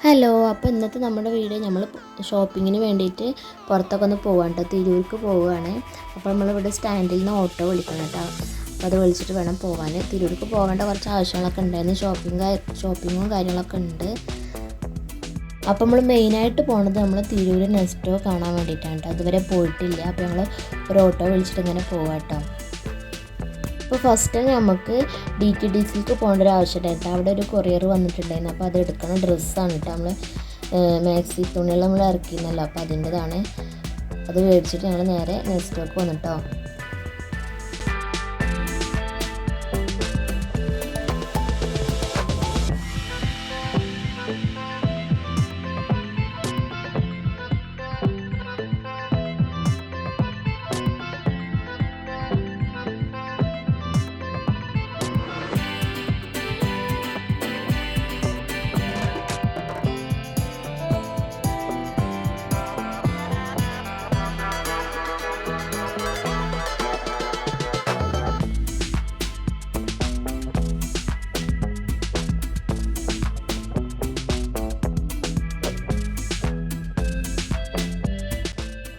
Hello അപ്പോൾ ഇന്നത്തെ നമ്മുടെ വീഡിയോ നമ്മൾ ഷോപ്പിങ്ങിന് വേണ്ടിയിട്ട് പുറത്തൊക്കെ ഒന്ന് പോവാണ് കേട്ടോ തിരൂർക്ക് പോവുകയാണ് അപ്പോൾ നമ്മളിവിടെ സ്റ്റാൻഡിൽ നിന്ന് ഓട്ടോ വിളിക്കണം കേട്ടോ അപ്പോൾ അത് വിളിച്ചിട്ട് വേണം പോകാൻ തിരൂർക്ക് പോകേണ്ട കുറച്ച് ആവശ്യങ്ങളൊക്കെ ഉണ്ടായിരുന്നു ഷോപ്പിംഗ് ഷോപ്പിങ്ങും കാര്യങ്ങളൊക്കെ ഉണ്ട്. അപ്പോൾ നമ്മൾ മെയിനായിട്ട് പോകുന്നത് നമ്മൾ തിരൂർ നെസ്റ്റോ കാണാൻ വേണ്ടിയിട്ടാണ് കേട്ടോ അതുവരെ പോയിട്ടില്ല. അപ്പോൾ ഞങ്ങൾ ഒരു ഓട്ടോ വിളിച്ചിട്ട് ഇങ്ങനെ പോകാം കേട്ടോ അപ്പോൾ ഫസ്റ്റ് നമുക്ക് ഡി ടി ഡി സിക്ക് പോകേണ്ട ഒരു ആവശ്യമുണ്ടായിട്ട് അവിടെ ഒരു കൊറിയർ വന്നിട്ടുണ്ടായിരുന്നു. അപ്പോൾ അത് എടുക്കണ ഡ്രസ്സാണ് കേട്ടോ നമ്മൾ മാക്സി തുണികൾ നമ്മൾ ഇറക്കിയിരുന്നല്ലോ. അപ്പോൾ അതിന്റെതാണ്. അത് മേടിച്ചിട്ട് ഞങ്ങൾ നേരെ നെക്സ്റ്റ് വർക്ക് വന്നിട്ടോ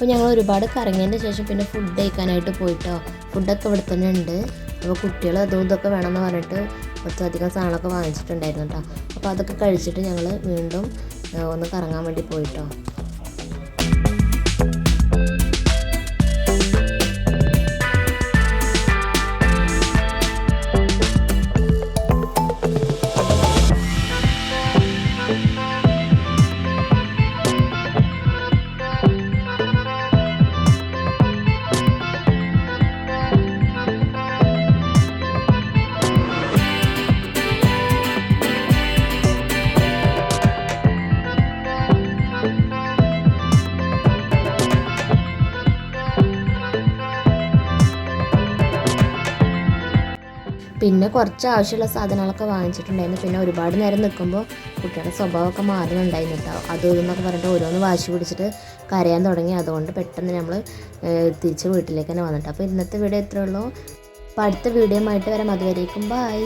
അപ്പോൾ ഞങ്ങൾ ഒരുപാട് കറങ്ങിയതിന് ശേഷം പിന്നെ ഫുഡ് കഴിക്കാനായിട്ട് പോയിട്ടോ. ഫുഡൊക്കെ ഇവിടെ തന്നെ ഉണ്ട്. അപ്പോൾ കുട്ടികൾ അതും ഇതൊക്കെ വേണമെന്ന് പറഞ്ഞിട്ട് കുറച്ച് അധികം സാധനമൊക്കെ വാങ്ങിച്ചിട്ടുണ്ടായിരുന്നു കേട്ടോ. അപ്പോൾ അതൊക്കെ കഴിച്ചിട്ട് ഞങ്ങൾ വീണ്ടും ഒന്ന് കറങ്ങാൻ വേണ്ടി പോയിട്ടോ. പിന്നെ കുറച്ച് ആവശ്യമുള്ള സാധനങ്ങളൊക്കെ വാങ്ങിച്ചിട്ടുണ്ടായിരുന്നു. പിന്നെ ഒരുപാട് നേരം നിൽക്കുമ്പോൾ കുട്ടികളുടെ സ്വഭാവമൊക്കെ മാറുന്നുണ്ടായിരുന്നു കേട്ടോ. എന്നൊക്കെ പറഞ്ഞിട്ട് ഓരോന്ന് വാശി പിടിച്ചിട്ട് കരയാൻ തുടങ്ങി. അതുകൊണ്ട് പെട്ടെന്ന് നമ്മൾ തിരിച്ച് വീട്ടിലേക്ക് തന്നെ വന്നിട്ട്. അപ്പോൾ ഇന്നത്തെ വീഡിയോ ഇത്രേ ഉള്ളൂ. അപ്പോൾ അടുത്ത വീഡിയോ ആയിട്ട് വരാം. അതുവരേക്കും ബായ്